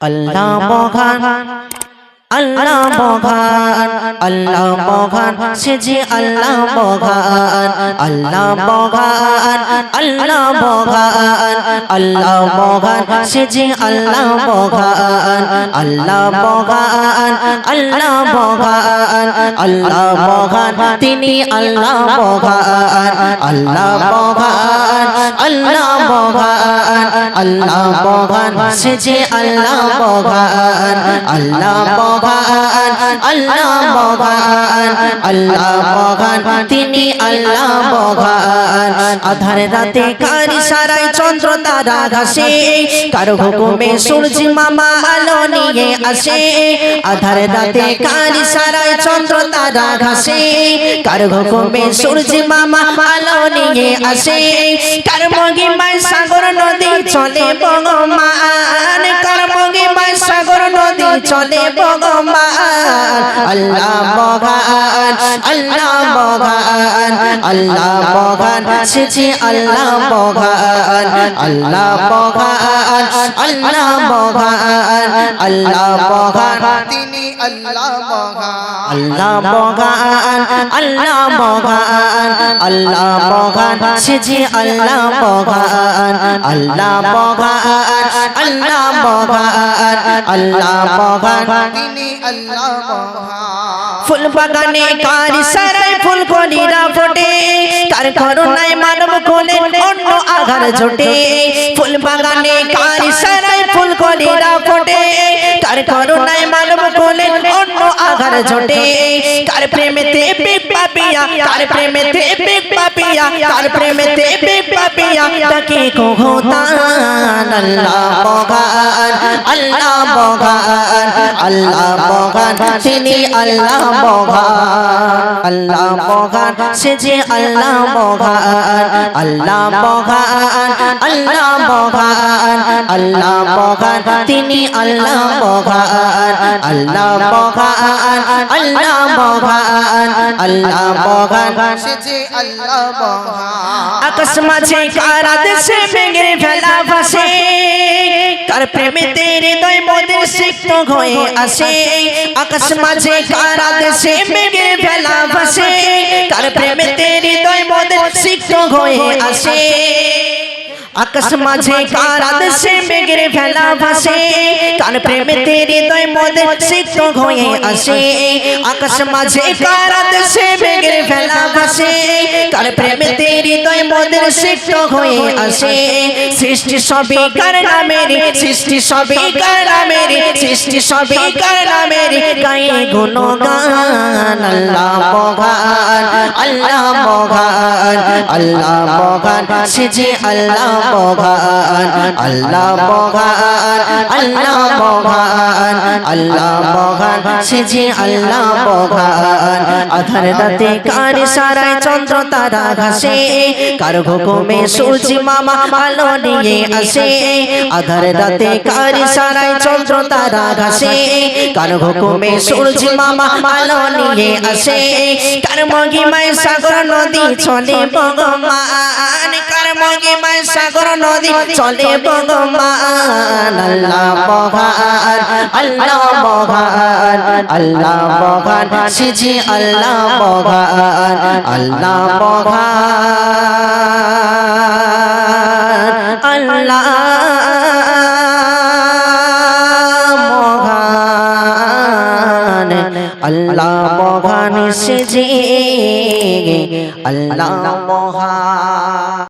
আল্লাহ মহান আল্লাহ মহান আল্লাহ মহান সে যে আল্লাহ মহান আল্লাহ মহান আল্লাহ মহান আল্লাহ মহান সে যে আল্লাহ মহান আল্লাহ মহান আল্লাহ মহান আল্লাহ মহান তিনি আল্লাহ মহান আল্লাহ মহান আল্লাহ মহান আল্লাহ মহান সে যে আল্লাহ মহান আল্লাহ মহান আল্লাহ মহান আল্লাহ মহান তিনি আল্লাহ মহান আধার রাতে কারি সারাই চন্দ্র, তারা ঘাসে। কারও হুকুমে সূর্য মামা আলো নিয়ে আসে। আধার রাতে সারাই চন্দ্র, তারা হুকুমে সূর্য মামা আলো নিয়ে আসে। কার সাগর নদী চলে বগমান কার চলে বগমান আল্লাহ মহান আল্লাহ মহান আল্লাহ মহান সেছে আল্লাহ মহান আল্লাহ মহান আল্লাহ মহান আল্লাহ মহান তিনি আল্লাহ মহান আল্লাহ মহান আল্লাহ মহান আল্লাহ মহান সেছে আল্লাহ মহান আল্লাহ মহান। আল্লাহ মহান আল্লাহ মহান তিনি আল্লাহ মহান ফুল বাগানে কার সারাই ফুল কলিরা ফোটে। কার করুণায় মানব কোলে অন্য আঘার ঝোটে। ফুল বাগানে কার সারাই ফুল কলিরা ফোটে। কার করুণায় মানব কোলে অন্য আঘার ঝোটে। কার প্রেমেতে পাপিয়া তার প্রেমেতে পিক পাপিয়া তার প্রেমেতে পিক পাপিয়া তাকে কোহতান আল্লাহ বগান আল্লাহ বগান আল্লাহ বগান চিনি আল্লাহ মগান আল্লাহ মগান সে যে আল্লাহ মগান আল্লাহ মগান আল্লাহ মগান আল্লাহ মগান তিনি আল্লাহ মগান আল্লাহ মগান আল্লাহ মগান আল্লাহ মগান সে যে আল্লাহ মহান। আকাশ মাঝে কারা দেশে মেঘের ফেলা ভাসে। কার প্রেমে তেরে দয় মদের সিক্ত হয়ে আসে। আকাশ মাঝে কারা দেশে মেগে ফেলা ভাসে। তার প্রেমে তেরে দয় মদের সিক্ত হয়ে আসে। আকাশ মাঝে কারা দেশে মেঘের ফেলা ভাসে। কার প্রেমে তেরে দয় মোদের সিক্ত হয়ে আসে। আকাশ মাঝে কারা দেশে মেঘের ফেলা ভাসে। কার প্রেমে তেরি দয় মোদের সিক্ত হয়ে আসে। সৃষ্টি সবই কার নামের সৃষ্টি সবই কার নামের সৃষ্টি সবই কার নামের গায়ে গুণগান আল্লাহ মহান। আল্লাহ মহান। আল্লাহ মহান আল্লাহ মহান আল্লাহ মহান আল্লাহ মহান আল্লাহ মহান সে যে আল্লাহ মহান আধার রাতে কার সারায় চন্দ্র, তারা ঘাসে। কার হুকুমে সূর্য মামা আলো নিয়ে আসে। আধার রাতে কার সারায় চন্দ্র, তারা ঘাসে। কার হুকুমে সূর্য মামা আলো নিয়ে আসে। কার মহিমায় সাগর নদী চলে বগমান কার সাগর নদী চলে বগমান আল্লাহ মহান আল্লাহ মহান আল্লাহ মহান সে আল্লাহ মহান আল্লাহ মহান, আল্লাহ আল্লাহ মহান সে আল্লাহ মহান।